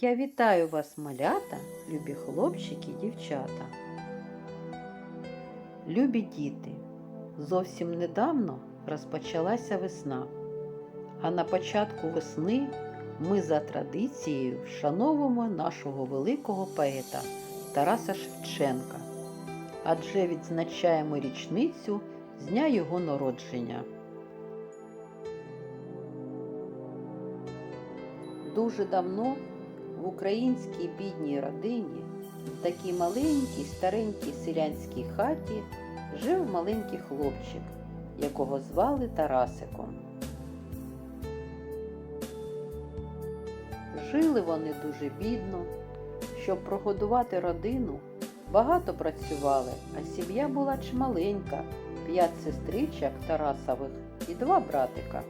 Я вітаю вас, малята, любі хлопчики дівчата. Любі діти, зовсім недавно розпочалася весна, а на початку весни ми за традицією вшановуємо нашого великого поета Тараса Шевченка, адже відзначаємо річницю з дня його народження. Дуже давно в українській бідній родині, в такій маленькій старенькій селянській хаті, жив маленький хлопчик, якого звали Тарасиком. Жили вони дуже бідно. Щоб прогодувати родину, багато працювали, а сім'я була чмаленька, п'ять сестричок Тарасових і два братика.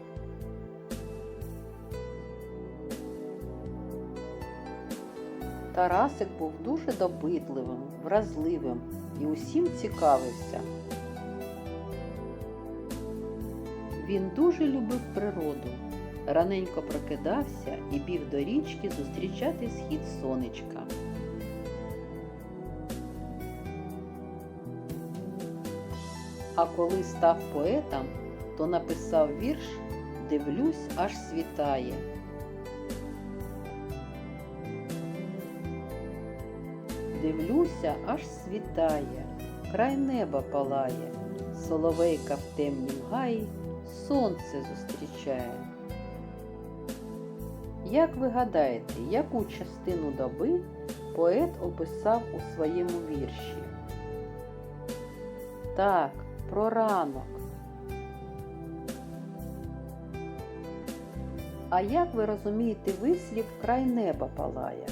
Тарасик був дуже допитливим, вразливим і усім цікавився. Він дуже любив природу, раненько прокидався і біг до річки зустрічати схід сонечка. А коли став поетом, то написав вірш Дивлюсь, аж світає. Дивлюся, аж світає, край неба палає, соловейка в темнім гаї сонце зустрічає. Як ви гадаєте, яку частину доби поет описав у своєму вірші? Так, про ранок. А як ви розумієте вислів край неба палає?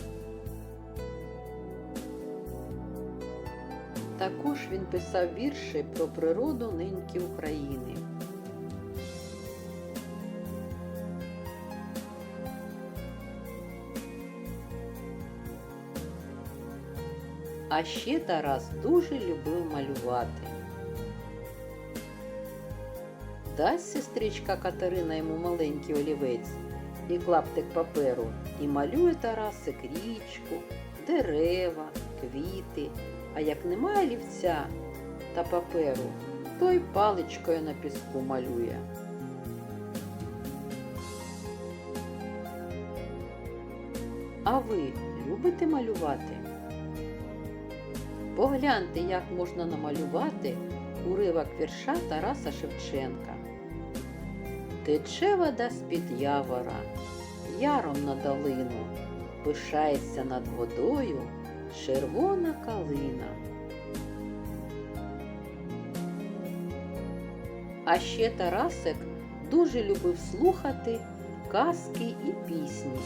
Також він писав вірші про природу неньки України. А ще Тарас дуже любив малювати. Дасть сестричка Катерина йому маленький олівець і клаптик паперу, і малює Тарасик річку, дерева, квіти. А як немає олівця та паперу, то й паличкою на піску малює. А ви любите малювати? Погляньте, як можна намалювати уривок вірша Тараса Шевченка. Тече вода з-під явора, яром на долину, пишається над водою червона калина. А ще Тарасик дуже любив слухати казки і пісні.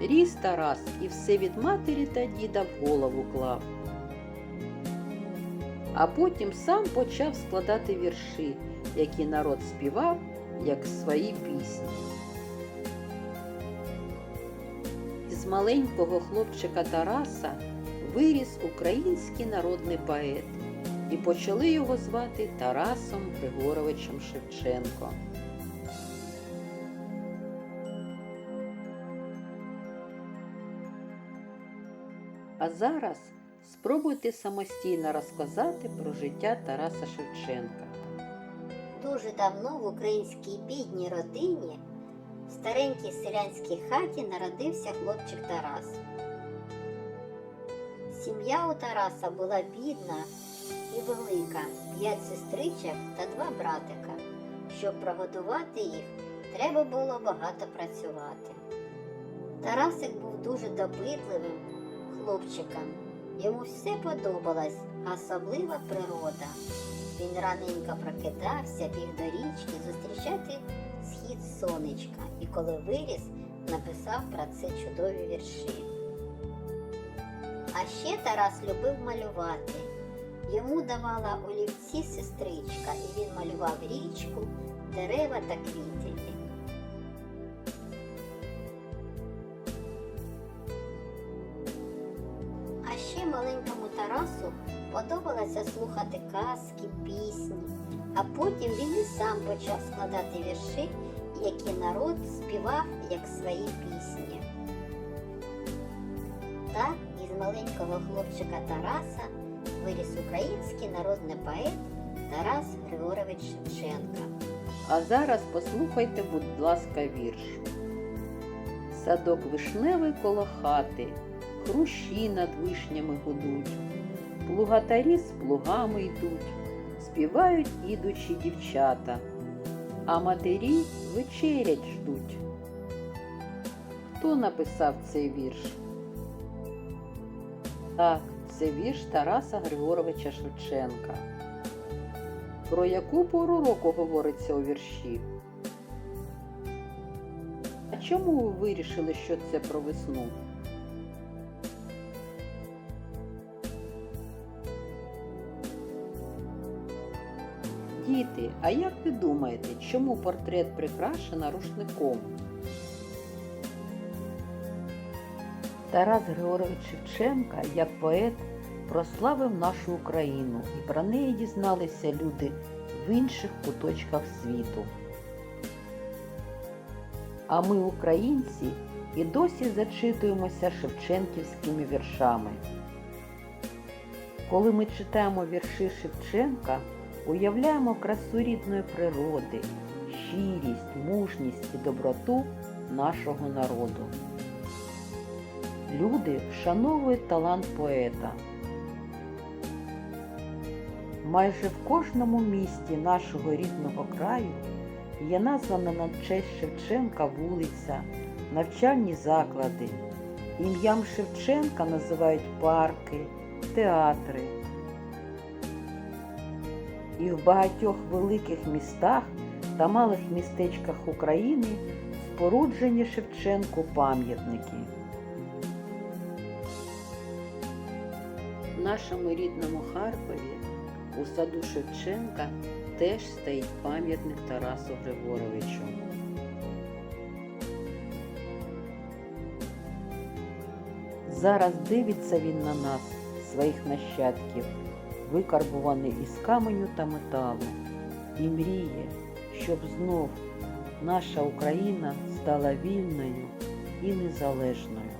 Ріс Тарас і все від матері та діда в голову клав. А потім сам почав складати вірші, які народ співав, як свої пісні. Маленького хлопчика Тараса виріс український народний поет, і почали його звати Тарасом Григоровичем Шевченко. А зараз спробуйте самостійно розказати про життя Тараса Шевченка. Дуже давно в українській бідній родині в старенькій селянській хаті народився хлопчик Тарас. Сім'я у Тараса була бідна і велика, п'ять сестричок та два братика. Щоб прогодувати їх, треба було багато працювати. Тарасик був дуже допитливим хлопчиком. Йому все подобалось, а особливо природа. Він раненько прокидався, біг до річки зустрічати сонечка і коли виріс, написав про це чудові вірші. А ще Тарас любив малювати. Йому давала олівці сестричка, і він малював річку, дерева та квіти. А ще маленькому Тарасу подобалося слухати казки, пісні, а потім він і сам почав складати вірші які народ співав як свої пісні. Так із маленького хлопчика Тараса виріс український народний поет Тарас Григорович Шевченка. А зараз послухайте, будь ласка, вірш. Садок вишневий коло хати, хрущі над вишнями гудуть, плугатарі з плугами йдуть, співають ідучі дівчата, а матері вечерять ждуть. Хто написав цей вірш? Так, це вірш Тараса Григоровича Шевченка. Про яку пору року говориться у вірші? А чому ви вирішили, що це про весну? Діти, а як ви думаєте, чому портрет прикрашено рушником? Тарас Григорович Шевченка як поет прославив нашу Україну і про неї дізналися люди в інших куточках світу. А ми, українці, і досі зачитуємося шевченківськими віршами. Коли ми читаємо вірші Шевченка, уявляємо красу рідної природи, щирість, мужність і доброту нашого народу. Люди вшановують талант поета. Майже в кожному місті нашого рідного краю є названа на честь Шевченка вулиця, навчальні заклади. Ім'ям Шевченка називають парки, театри. І в багатьох великих містах та малих містечках України споруджені Шевченку пам'ятники. В нашому рідному Харкові у саду Шевченка теж стоїть пам'ятник Тарасу Григоровичу. Зараз дивиться він на нас, своїх нащадків, викарбуваний із каменю та металу, і мріє, щоб знов наша Україна стала вільною і незалежною.